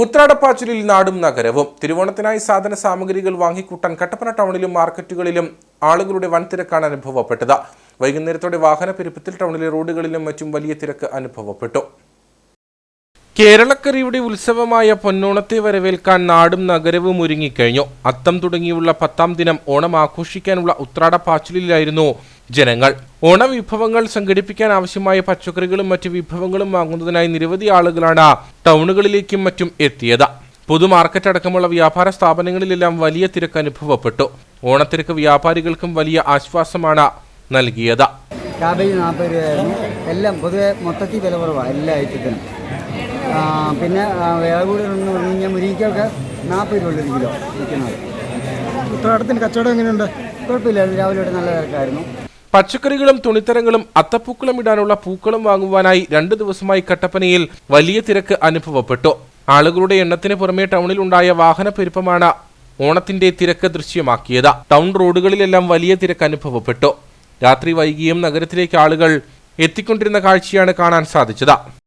ഉത്രാടപ്പാച്ചിലിൽ നാടും നഗരവും. തിരുവോണത്തിനായി സാധന സാമഗ്രികൾ വാങ്ങിക്കൂട്ടാൻ കട്ടപ്പന ടൗണിലും മാർക്കറ്റുകളിലും ആളുകളുടെ വൻ തിരക്കാണ് അനുഭവപ്പെട്ടത്. വൈകുന്നേരത്തോടെ വാഹനപ്പെരുപ്പത്തിൽ ടൗണിലെ റോഡുകളിലും മറ്റും വലിയ തിരക്ക് അനുഭവപ്പെട്ടു. കേരളക്കരയുടെ ഉത്സവമായ പൊന്നോണത്തെ വരവേൽക്കാൻ നാടും നഗരവും ഒരുങ്ങിക്കഴിഞ്ഞു. അത്തം തുടങ്ങിയുള്ള പത്താം ദിനം ഓണം ആഘോഷിക്കാനുള്ള ഉത്രാടപ്പാച്ചിലിലായിരുന്നു ജനങ്ങൾ. ഓണവിഭവങ്ങൾ സംഘടിപ്പിക്കാൻ ആവശ്യമായ പച്ചക്കറികളും മറ്റ് വിഭവങ്ങളും വാങ്ങുന്നതിനായി നിരവധി ആളുകളാണ് ടൗണുകളിലേക്കും മറ്റും എത്തിയത്. പൊതുമാർക്കറ്റ് അടക്കമുള്ള വ്യാപാര സ്ഥാപനങ്ങളിലെല്ലാം വലിയ തിരക്ക് അനുഭവപ്പെട്ടു. ഓണത്തിരക്ക് വ്യാപാരികൾക്കും വലിയ ആശ്വാസമാണ് നൽകിയത്. രൂപയായിരുന്നു. എല്ലാം പൊതുവെ മൊത്തത്തിൽ വില കുറവാണ് എല്ലാ ഐറ്റത്തിനും. പിന്നെ വില കൂടുതലെന്ന് പറഞ്ഞു കഴിഞ്ഞാൽ മുരിക്കൊക്കെ നാൽപ്പത് രൂപ ഒരു കിലോ വിൽക്കുന്നത് ഉത്രാടത്തിന് കച്ചവടം എങ്ങനെയുണ്ട്? കുഴപ്പമില്ലായിരുന്നു. രാവിലെ നല്ല തിരക്കായിരുന്നു. പച്ചക്കറികളും തുണിത്തരങ്ങളും അത്തപ്പൂക്കളം ഇടാനുള്ള പൂക്കളും വാങ്ങുവാനായി രണ്ടു ദിവസമായി കട്ടപ്പനയിൽ വലിയ തിരക്ക് അനുഭവപ്പെട്ടു. ആളുകളുടെ എണ്ണത്തിന് പുറമെ ടൗണിൽ ഉണ്ടായ വാഹനപ്പെരുപ്പമാണ് ഓണത്തിന്റെ തിരക്ക് ദൃശ്യമാക്കിയത്. ടൗൺ റോഡുകളിലെല്ലാം വലിയ തിരക്ക് അനുഭവപ്പെട്ടു. രാത്രി വൈകിയും നഗരത്തിലേക്ക് ആളുകൾ എത്തിക്കൊണ്ടിരുന്ന കാഴ്ചയാണ് കാണാൻ സാധിച്ചത്.